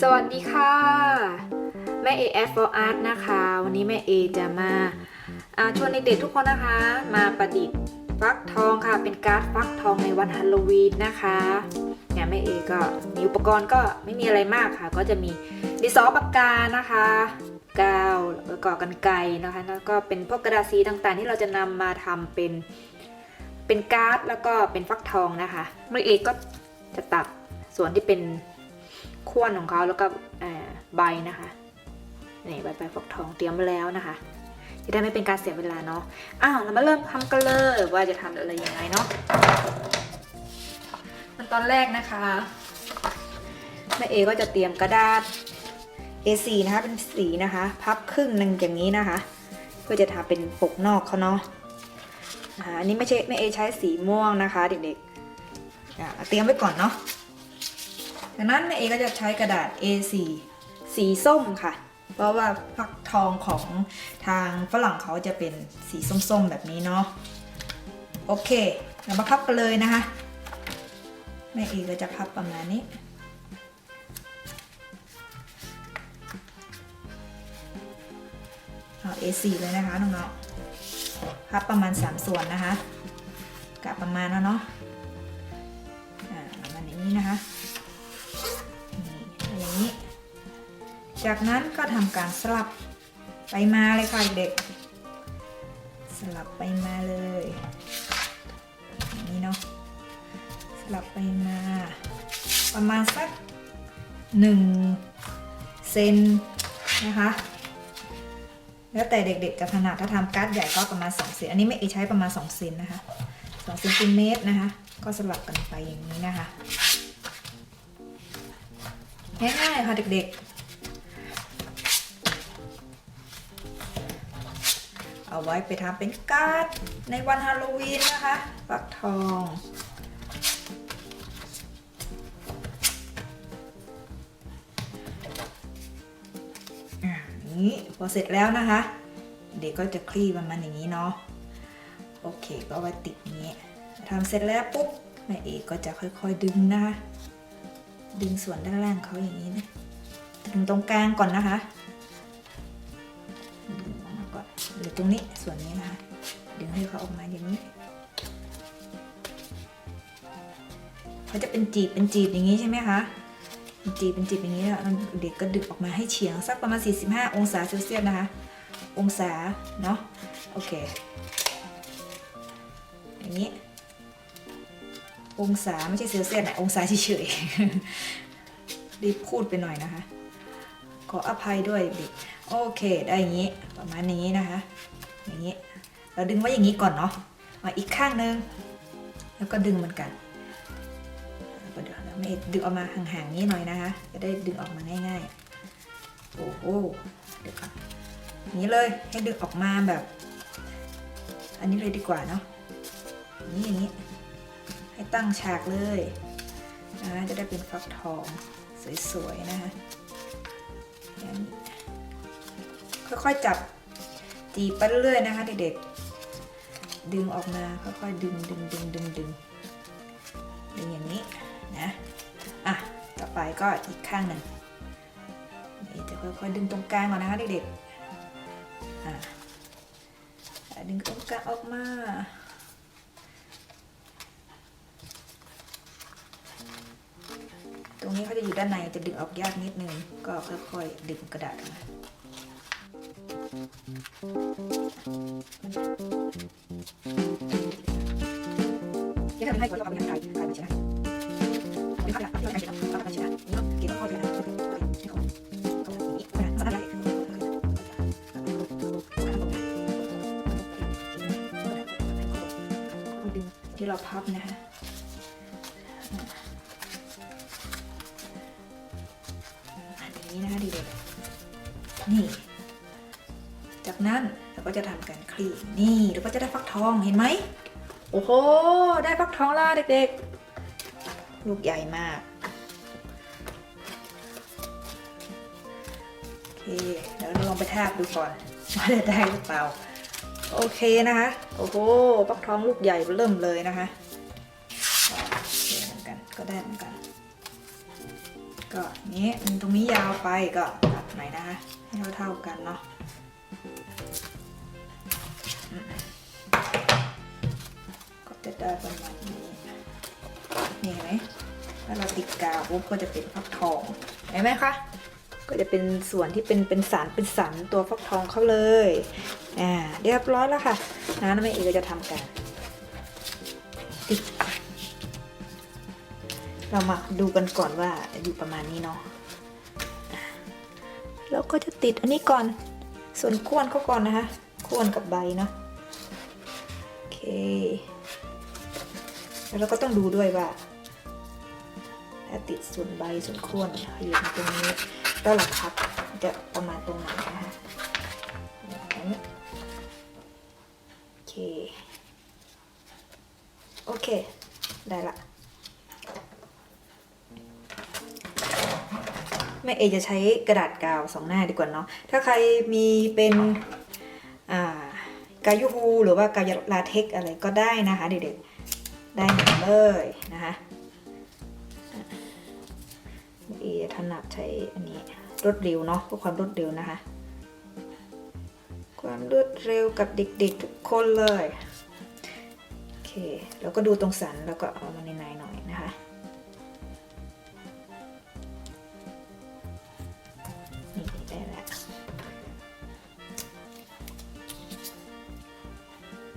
สวัสดีค่ะ แม่เอ F for Art นะคะ วันนี้แม่เอจะมาาชวนเด็กๆทุกคนนะคะ มาประดิษฐ์ฟักทองค่ะ เป็นการ์ดฟักทองในวันฮาโลวีนนะคะเนี่ยแม่เอก็มีอุปกรณ์ก็ไม่มีอะไรมากค่ะ ก็จะมีดินสอปากกานะคะกาวแล้วก็กันไกนะคะแล้วก็เป็นพวกกระดาษสีต่างๆ ที่เราจะนำมาทำเป็น เป็นการ์ดแล้วก็เป็นฟักทองนะคะแม่เอก็จะตัดส่วนที่เป็นข้วนของเขาแล้วก็ใบนะคะนี่ใบใบฟักทองเตรียมไว้แล้วนะคะ จะได้ไม่เป็นการเสียเวลาเนาะอ้าวเรามาเริ่มทำกันเลยว่าจะทำอะไรยังไงเนาะมันตอนแรกนะคะแม่เอก็จะเตรียมกระดาษ A4 นะคะเป็นสีนะคะ พับครึ่งหนึ่งอย่างนี้นะคะ เพื่อจะทาเป็นปกนอกเขาเนาะ อันนี้ไม่ใช่แม่เอใช้สีม่วงนะคะเด็กๆเตรียมไว้ก่อนเนาะจากนั้นแม่เอก็จะใช้กระดาษ A4 สีส้มค่ะ เพราะว่าฟักทองของทางฝรั่งเขาจะเป็นสีส้มๆแบบนี้เนาะโอเคเรามาพับกันเลยนะคะแม่เอก็จะพับประมาณนี้เอา A4 เลยนะคะน้องๆ พับประมาณ 3 ส่วนนะคะกะประมาณแล้วเนาะอ่าประมาณอย่างนี้นะคะนี่อย่างนี้ จากนั้นก็ทำการสลับไปมาเลยค่ะเด็ก สลับไปมาเลยอย่างนี้เนาะสลับไปมา ประมาณสักหนึ่งเซนนะคะ แล้วแต่เด็กๆจะถนัดถ้าทำการ์ดใหญ่ก็ประมาณ2เซนอันนี้ไม่เอใช้ประมาณ2เซนนะคะ2เซนติเมตรนะคะ ก็สลับกันไปอย่างนี้นะคะง่ายๆค่ะเด็กๆ เอาไว้ไปทำเป็นการ์ดในวันฮาโลวีนนะคะฟักทอง นี้ พอเสร็จแล้วนะคะ เด็กก็จะคลี่ประมาณอย่างนี้เนาะโอเค ก็ไว้ติดอย่างนี้ทำเสร็จแล้วปุ๊บแม่เอกก็จะค่อยๆดึงนะคะดึงส่วนด้านล่างเขาอย่างนี้นะดึงตรงกลางก่อนนะคะดึงออกมาก่อนหรือตรงนี้ส่วนนี้นะคะดึงให้เขาออกมาอย่างนี้เขาจะเป็นจีบเป็นจีบอย่างนี้ใช่ไหมคะ จีบเป็นจีบอย่างนี้เด็กก็ดึงออกมาให้เฉียงสักประมาณ 45 องศาเซลเซียสนะคะ องศาเนาะโอเค อย่างนี้ องศาไม่ใช่เซลเซียสนะองศาเฉยๆรีบพูดไปหน่อยนะคะ ขออภัยด้วยเด็กโอเคได้อย่างนี้ประมาณนี้นะคะ อย่างนี้ เราดึงไว้อย่างนี้ก่อนเนาะมาอีกข้างนึง แล้วก็ดึงเหมือนกัน ไม่ดึงออกมาห่างๆนี้หน่อยนะคะ จะได้ดึงออกมาง่ายๆ โอ้โหเดี๋ยวนี้เลยให้ดึงออกมาแบบ อันนี้เลยดีกว่าเนาะนี้อย่างนี้ ให้ตั้งฉากเลยนะจะได้เป็นฟักทองสวยๆนะคะอย่างนี้ค่อยๆจับจีบไปเรื่อยๆนะคะเด็กๆดึงออกมาค่อยๆดึงดึงดึงดึงดึงดึงอย่างนี้ ไปก็อีกข้างหนึ่งนี่จะค่อยๆดึงตรงกลางก่อนนะคะเด็กๆดึงตรงกลางออกมาตรงนี้เขาจะอยู่ด้านในจะดึงออกยากนิดนึง ก็ค่อยๆดึงกระดาษมาจะทำให้คนเราเป็นทางการกา เราพับนะฮะอย่างนี้นะคะเด็กๆนี่ จากนั้นเราก็จะทำการคลี่นี่เราก็จะได้ฟักทองเห็นไหมโอ้โห ได้ฟักทองล้วเด็กๆ ลูกใหญ่มากโอเคเดี๋ยวเราลองไปทาบดูก่อนว่าจะได้หรือเปล่า โอเคนะคะ โอ้โหฟักท้องลูกใหญ่เริ่มเลยนะคะก็ได้เหมือนกัน ก็นี้ตรงนี้ยาวไปก็ตัดหน่อยนะคะให้เท่าๆกันเนาะก็จะได้ประมาณนี้นี่เห็นไหมถ้าเราติดกาวปุ๊บก็จะเป็นฟักทองเห็นไหมคะ ก็จะเป็นส่วนที่เป็นเป็นสารเป็นสันตัวฟักทองเขาเลยอ่าเรียบร้อยแล้วค่ะนะน้ำแม่เอก็จะทำกันติดเรามาดูกันก่อนว่าอยู่ประมาณนี้เนาะแล้วก็จะติดอันนี้ก่อนส่วนข้วนเขาก่อนนะคะข้วนกับใบเนาะโอเคแล้วเราก็ต้องดูด้วยว่าติดส่วนใบส่วนโคนอยู่ตรงนี้ แล้วหลักครับจะประมาณตรงไหนนะคะโอเค โอเค ได้ละ แม่เอจะใช้กระดาษกาวสองหน้าดีกว่าเนาะ ถ้าใครมีเป็นกายูฮูหรือว่ากาวลาเทคอะไรก็ได้นะคะเด็กๆ ได้หมดเลยนะคะแม่เอถนัดใช้อันนี้ รวดเร็วเนาะเพื่อความรวดเร็วนะคะ ความรวดเร็วกับเด็กๆทุกคนเลยโอเคแล้วก็ดูตรงสันแล้วก็เอามาในในหน่อยนะคะนี่ได้แล้ว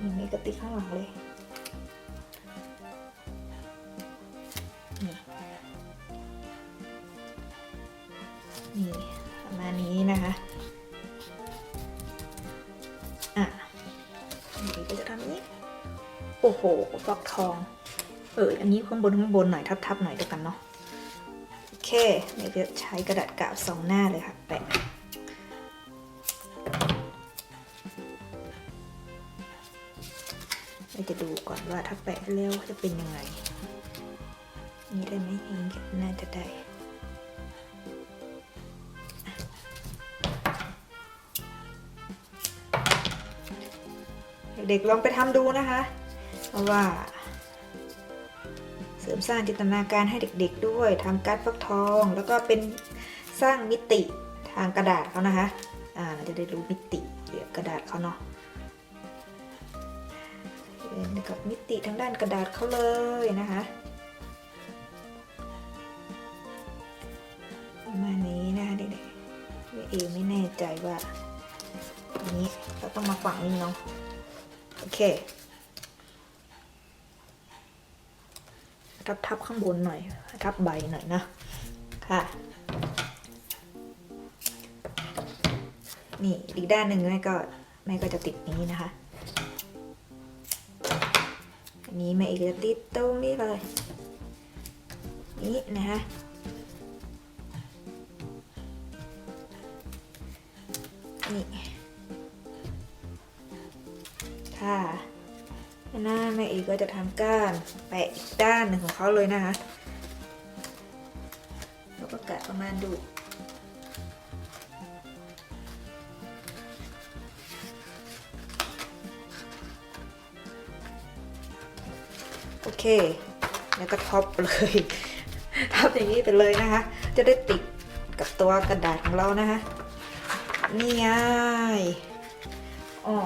นี่มีกระติกข้างหลังเลย นี้นะคะอะนี่ก็จะทำนี้ โอ้โหฟักทอง เอออันนี้ข้างบนข้างบนหน่อยทับๆหน่อยด้วยกันเนาะโอเคเดี๋ยวจะใช้กระดาษกาวสองหน้าเลยค่ะ แปะเราจะดูก่อนว่าถ้าแปะแล้วจะเป็นยังไง นี่ได้ไหมน่าจะได้ เด็กๆลองไปทำดูนะคะว่า เสริมสร้างจินตนาการให้เด็กๆด้วยทำการ์ดฟักทอง แล้วก็เป็นสร้างมิติทางกระดาษเขานะคะอ่าเราจะได้รู้มิติเกี่ยวกับกระดาษเขาเนาะเป็นกับมิติทางด้านกระดาษเขาเลยนะคะประมาณนี้นะคะเด็กๆเอไม่แน่ใจว่าอันนี้เราต้องมาฝังนี่เนาะ โอเค ทับทับข้างบนหน่อย ทับใบหน่อยนะ ค่ะ นี่อีกด้านหนึ่งแม่ก็แม่ก็จะติดนี้นะคะ อันนี้แม่อีกจะติดตรงนี้เลย นี่นะคะ หน้าแม่อีกก็จะทำก้านแปะอีกด้านหนึ่งของเขาเลยนะคะแล้วก็กะประมาณดูโอเค แล้วก็ท็อปเลยท็อปอย่างนี้ไปเลยนะคะ จะได้ติดกับตัวกระดาษของเรานะคะนี่ไงอ๋อ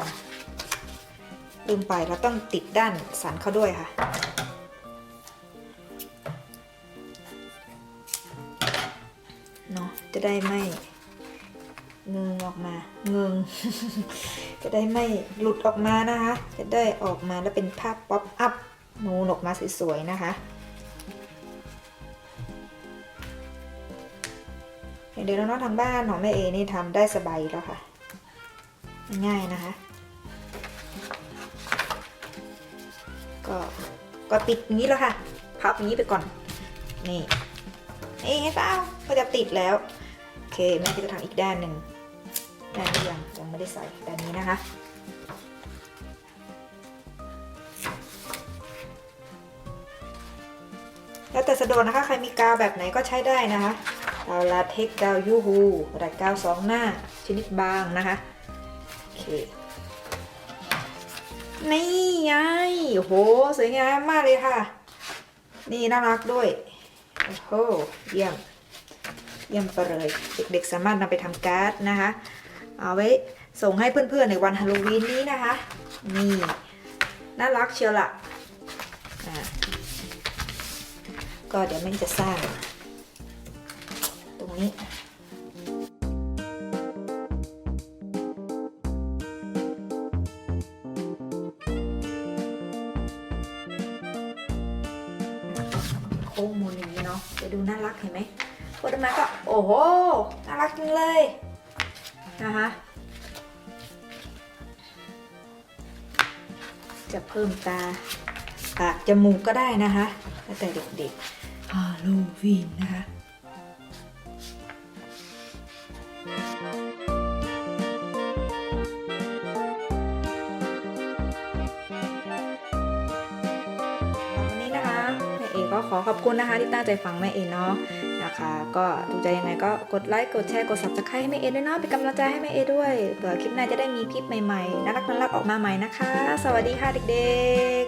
ลืมไปเราต้องติดด้านสันเขาด้วยค่ะ เนาะจะได้ไม่เงงออกมาเงงจะได้ไม่หลุดออกมานะคะ จะได้ออกมาแล้วเป็นภาพป๊อปอัพนูนออกมาสวยๆนะคะ เดี๋ยวน้องๆทางบ้านของแม่เอนี่ทำได้สบายแล้วค่ะ ง่ายนะคะ ก็ก็ปิดอย่างนี้แล้วค่ะ พับอย่างนี้ไปก่อน นี่นี่เห็นเปล่าก็จะติดแล้ว โอเคแม่ก็จะทำอีกด้านหนึ่งด้านนี้ยังยังไม่ได้ใส่ด้านนี้นะคะแล้วแต่สะดวกนะคะ ใครมีกาวแบบไหนก็ใช้ได้นะคะกาวลาเทคกาวยูฮูกระดาษกาวสองหน้าชนิดบางนะคะ โอเค นี่ไงโหสวยงามมากเลยค่ะ นี่น่ารักด้วยโอ้โหเยี่ยมเยี่ยมไปเลยเด็กๆสามารถนำไปทำการ์ดนะคะ เอาไว้ส่งให้เพื่อนๆในวันฮาโลวีนนี้นะคะ นี่น่ารักเชียวละอะก็เดี๋ยวแม่จะสร้าง ตรงนี้ ไหมพอดมาก็โอ้โหน่ารักจริงเลยนะคะจะเพิ่มตาปากจมูกก็ได้นะคะแล้วแต่เด็กๆฮาโลวีนนะคะวันนี้นะคะแม่เอก็ขอขอบคุณนะคะที่ตั้งใจฟังแม่เอเนาะ นะคะ ก็ถูกใจยังไงก็กดไลค์ กดแชร์ กด subscribe ให้แม่เอด้วยเนาะ เป็นกำลังใจให้แม่เอด้วย เผื่อคลิปหน้าจะได้มีคลิปใหม่ๆน่ารักน่ารักออกมาใหม่นะคะ สวัสดีค่ะเด็กๆ